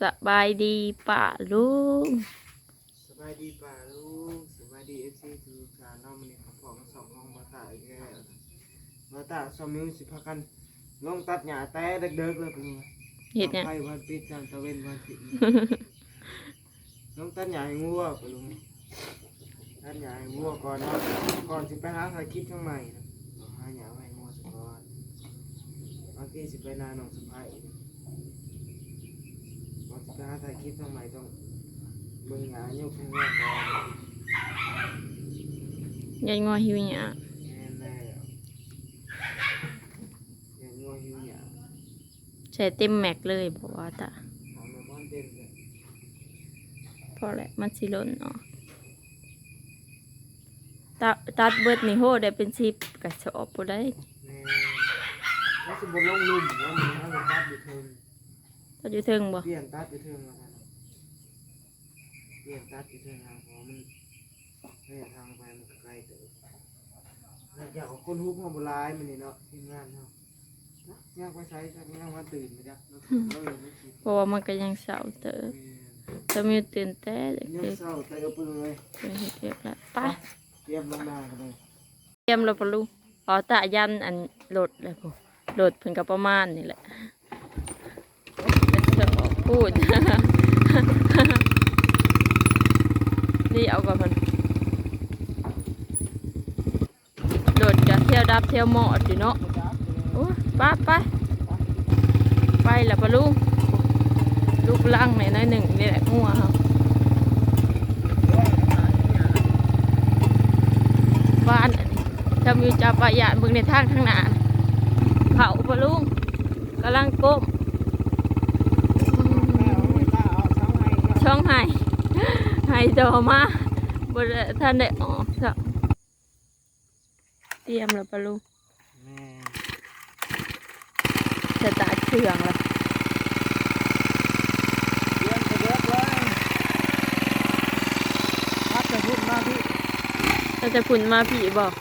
สบายดีป่าลุงสบายดีป่าลูกสบายดีเอฟซีทุกท่านน้องมันนี่ของผมสองห้องบาตาอีกแล้วบาตาสมิวสิพากันลงตัดหญ้าแต่เด็กๆเลยเป็นไงเห็ดเนี่ยไฟวันปิดจันตะเวนวันปิดลงตัดหญ้าให้งัวไปลุงตัดหญ้าให้งัวก่อนเนาะก่อนสิไปหาถ่ายคลิปช่างใหม่นะต้องหาหญ้าให้งัวสักก่อนบางทีสิไปนาหนองสะพายก่อน สิไปหาถ่ายคลิปช่างใหม่ต้องเบิ่งหญ้าโยกให้งัวก่อนยายงอหิวเนี่ยแน่แล้วอย่างงัวหิวหยาใส่เต็มแม็กเลยบอกว่าตาเอามาบ้านเต็มเลยพอแหละมันสิล้นเนาะตาตัดเบิดนี่โหได้เป็นสิบกระสอบบ่ได้ แน่แล้วสิบนลงลุ่มแล้วมันเอาไปตัดอยู่เทิง ตัดอยู่เทิงบ่เปลี่ยนตัดอยู่เทิงแล้วกันเปลี่ยนตัดอยู่เทิงทางเพราะมันระยะทางไปมันก็ไกลเติบแล้วอยากเอาคนฮุบมาโบราณมันนี่เนาะทีมงานเนาะนะยากไปใช้จักยากมาตื่นไปจักเนาะเราเลยไม่คิดเพราะว่ามันก็ยังเสาเตอจะมีตื่นแต่เด็ยังกเศร้าแต่เอาไปเลยๆเป็นเฮ็ดเรียกแล้วไปเตรียมลงนากันเลยเตรียมแล้วปะลุงอ๋อตายันอันโหลดเลยพอโหลดเพิ่นก็ประมาณนี่แหละจะออก พูด นี่เอาก่อนเพิ่นโหลดจะเที่ยวดับเที่ยวหมอดอยู่เนาะโอ้ยไปไปไปล้วปะลุงลูกลังในน้อยหนึ่งนี่แหละงัวเขาบ้านอันนี้จะมีจับปะยานบึงในทางข้างหน้าเผาปะลุงกำลังก้ม ช่องไห้ไห้ต่อมาบนท่านได้ออกสักเตรียมแล้วปะลุงแม่จะตาร์ทเครื่องแล้วเตรียมจะเลือกเลยพัดจะพูดมาพี่เราจะพุ่นมาผีบอก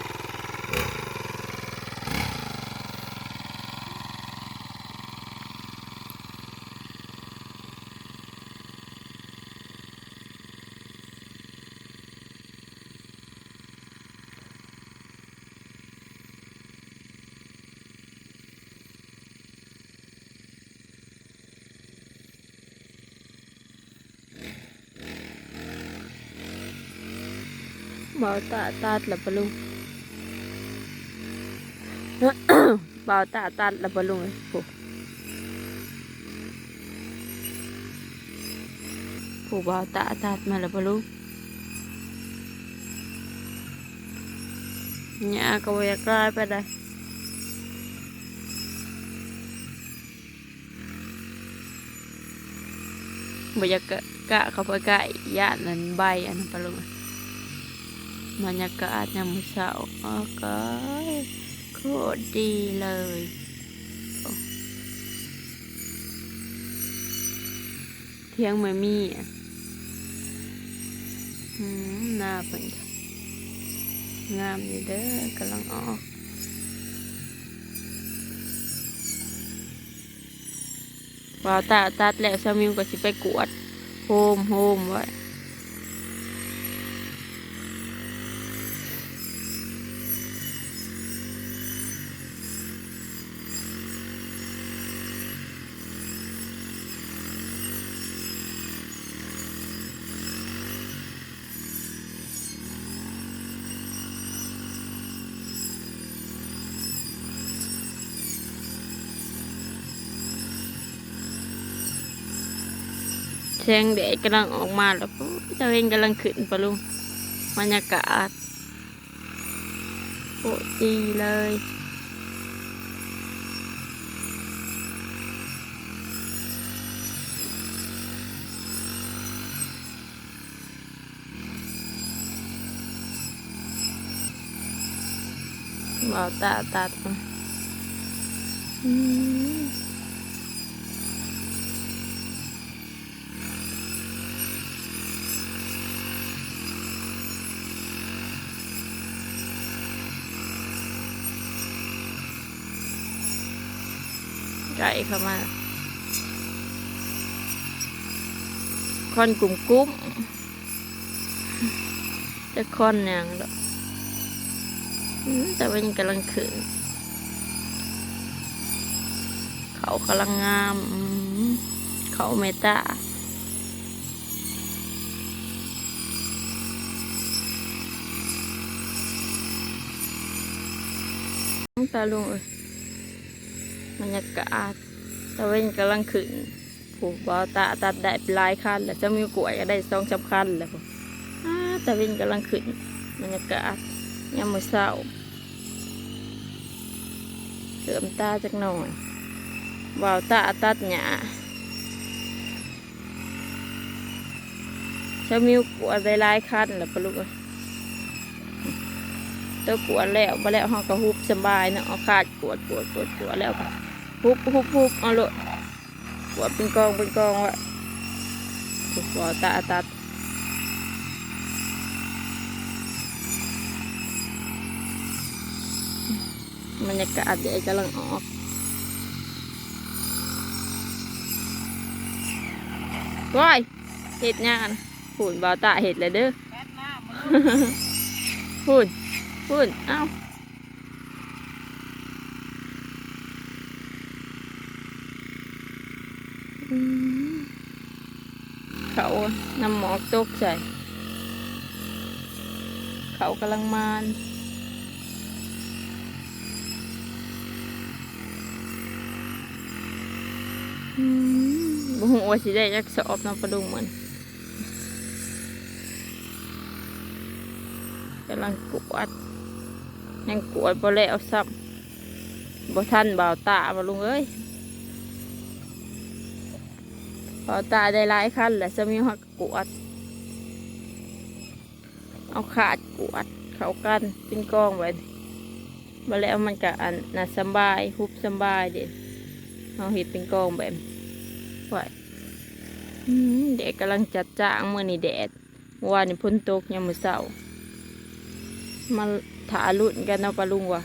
บาตาตัดล้วปะลุงเบาตาตัดล้วปะลุงโอ้ผู้เบาตาตัดมาล้วปะลุงเนี่ยก็ไว้กลายไปได้บอยากกะกะเขาไปกล้ญาตินั้นใบอันนั้นปะลุง บรรยากาศยามเช้าอากาศโคตรดีเลยเที่ยงไม่มีอะอืมหน้าเป็นงามอยู่เด้อกำลังออกว่าตาตัดแล้วสามิวก็สิไปกวดโฮมโฮมไว้ แสงแดดกำลังออกมาแล้วปุ๊บเจ้าเองกำลังขึ้นปะลุงบรรยากาศโคตรดีเลยบ่าตาตัดมา ไก่เข้ามาคอนกลุ่มกุ้มจะคอนอย่างดอกแต่ว่ายังกำลังขึ้นเขากำลังงามอืมเขาเมตาตาลุงเอ้ย บรรยากาศตะเวนกำลังขึ้นผูกบอตาตัดได้ปลายคันแล้วจะมีกล้วยก็ได้สองสามคันแล้วตะเวนกำลังขึ้นบรรยากาศยามมื้อเช้าเติมตาจักหน่อยบ่าวตาตัดหญ้าจะมีกล้วยได้ลายคันแล้วปะลูกเอ้ยตัวกวดแล้วมาแล้วห้องก็ฮุบสบายเนาะขาดกวดกวดกวดกวดแล้วก็ ฮุบฮุบฮุบเอาเลยกวดเป็นกองเป็นกองวะถูกบ่าวตาตัดบรรยากาศเดี๋ยวกำลังออกว้ายเห็ดงานหุ่นบ่าวตาเห็ดเลยเด้อแป๊ดหน้ามึงหุ่นหุ่นเอ้าอืม เขานำหมอกตกใส่ เขากำลังมานบุหัวาสิได้จักสอบนาะประดุงมันกำลังกวดยังกวดบ่แล้วซ้ำบ่ทันบ่าวตาบ่ลุงเอ้ย บ่าวตาได้หลายคันแหละจะมีหักกวด เอาขาดกวด เขากันเป็นกองไว้บ่แล้วมันก็อันน่ะสบายฮุบสบายเด็ดเอาเห็ดเป็นกองแบบไว้อืมแดดกำลังจัดจ้างเมื่อนี่แดดวานนี่พ้นตกยามมื้อเช้ามาถาลุ่นกันเนาะปะลุงวะ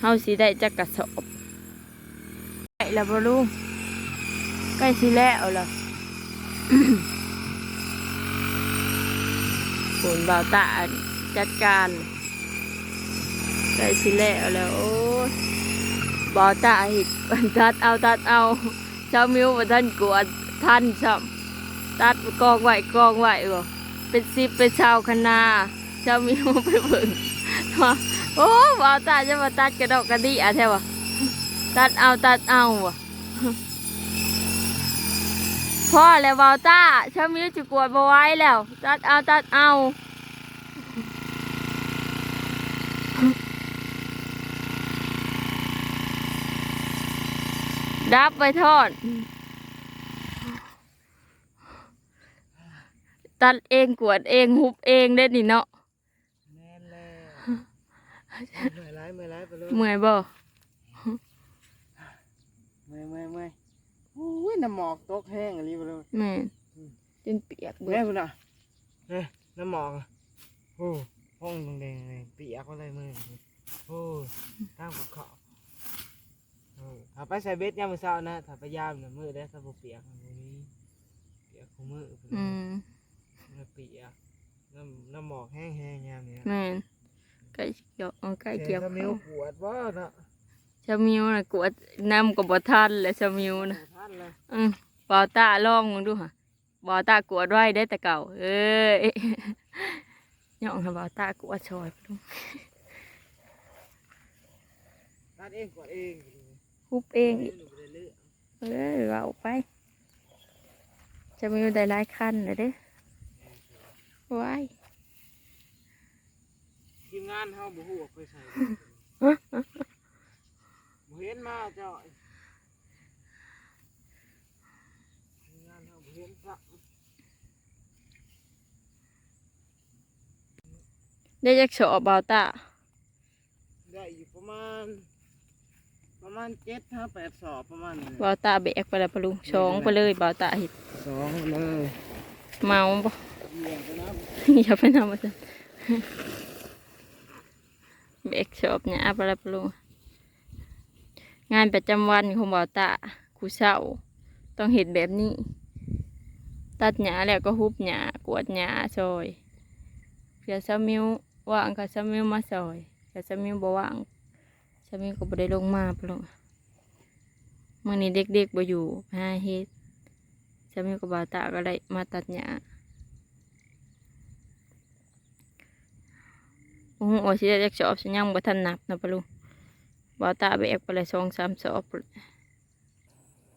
เฮาสิได้จักกระสอบใกล้แล้วปะลุง ใกล้สิแล้วล่ะผลบ่าวตาจัดการใกล้สิแล้วแล้วโอ้ยบ่าวตาเห็ดตัดเอาตัดเอาเจ้ามิวมาท่านกวดท่านซ้ำตัดกองไหวกองไหวบ่เป็นสิบเป็นชาวคณาเจ้ามิวไปเบิ่งว่าโอ้บ่าวตาจะมาตัดกระดอกกระดี่อะแท้วะตัดเอาตัดเอาวะ พ่อแล้วบ่าวตาเจ้ามิวจะกวดบ่ไหว้แล้ว ตัดเอาตัดเอาดับไปทอด ตัดเองกวดเองหุบเองได้นี่เนาะแม่นแล้วเมื่อยไรเมื่อยไรไปเลยเมื่อยบ่เมื่อยเมื่อยเมื่อยโอ้ ยน้ำหมอกตกแห้งอะไรไปเลยแม่นจนเปียกเบิแม่ดคุณอะเฮ้ยน้ำหมอกอะโอ้ห้องแดงๆเลยเปียกอะไรมือโอ้ยตามกับเขาเออถ้าไปใส่เบ็ดยามมื้อเช้านะถ้าไปยามเนี่ยมือได้ถ้าบ่เปียกมันบ่มีเปียกของมือพุ่นอืมมันเปียกน้ำน้ำหมอกแห้งๆยามเนี้ยแม่นใกล้เกี่ยวเอาใกล้เกี่ยวแต่ถ้ามิ้วเขาปวดว่าเนาะ ชะมิวน่ะกวดน้ำกับบ่ทันแหละชะมิวน่ะท่านเลย อืมบ่าวตาลองมึงดูค่ะบ่าวตากวดไว้ได้แต่เก่า เอ้ยย่องค่ะบ่าวตากวดชอยไปดูท่านเองกวดเองฮุบเองอีกหนูบ่ได้เลือกเอ้ยเอาไปจะมีได้หลายคันเลยเด้อว้ายทีมงานเฮาบ่ฮู้ว่าไปใส่บ่เห็นมาเจ้าทีมงานเฮาบ่เห็นสัก ได้จักสอบบ่าวตาได้อยู่ประมาณ ประมาณเจ็ดห้าแปดสอบประมาณนี้บ่าวตาแบกไปแล้วปะลุงสองไปเลยบ่าวตาเห็ดสองเลยเมาบ่เหยียบไปนะอย่าไปนำมาสิแบกสอบเนี่ยไปแล้วปะลุงงานประจำวันของบ่าวตาครูเศร้าต้องเห็ดแบบนี้ ตัดหญ้าแล้วก็ฮุบหญ้ากวดหญ้าซอยเพื่อสามิวว่างก็สามิวมาซอยถ้าสามิวบ่ว่างสามิวก็บ่ได้ลงมาปะลุงมื้อนี้เด็กๆบ่อยู่หาเฮ็ดสามิวกับบาตาก็ได้มาตัดหญ้าโอ้โหว่าสิได้จักสอบสิยังบ่ทันนับนะปะลุงบาตาแบกไปเลยสอบพู้นแหละ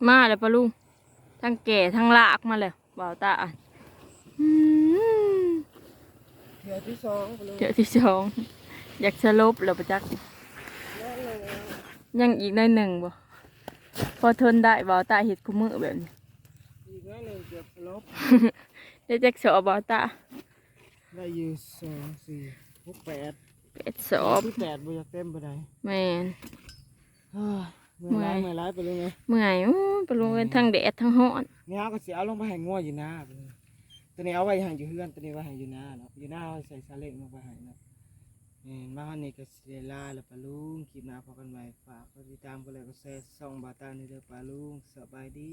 มาแล้วปะลุงทั้งแก่ทั้งลากมาเลย บ่าวตาอืมเดี๋ยวที่สองไปเลยเจอที่สองอยากสลบแล้วประจักษ์แล้วเลยยังอีกได้หนึ่งบ่พอทนได้บ่าวตาเห็ดคุมือแบบนี้อีกน้อยหนึ่งเกือบลบได้จักสอบบ่าวตาได้อยู่สองสี่หกแปดเป็ดสอบที่แปดบ่อยากเต็มไปไหนแม่น เฮ้ยเมื่อยร้ายเมื่อยเมื่อยร้ายไปเลยไงเมื่อยอู้ไปลงกันทั้งแดดทั้งร้อนนี่ฮะก็เสียเอาลงไปให้งัวอยู่หน้าไปเลยตัวนี้เอาไว้ให้อยู่เฮือนตัวนี้ไว้ให้อยู่หน้าเนาะอยู่หน้าเอาใส่ซาเล้งลงไปให้เนาะนี่มาวันนี้ก็เสียลาแล้วปลาลุงคลิปหน้าพอกันใหม่ฝากกดติดตามกันเลยก็แชร์ส่องบาตานี่เด้อปลาลุงสบายดี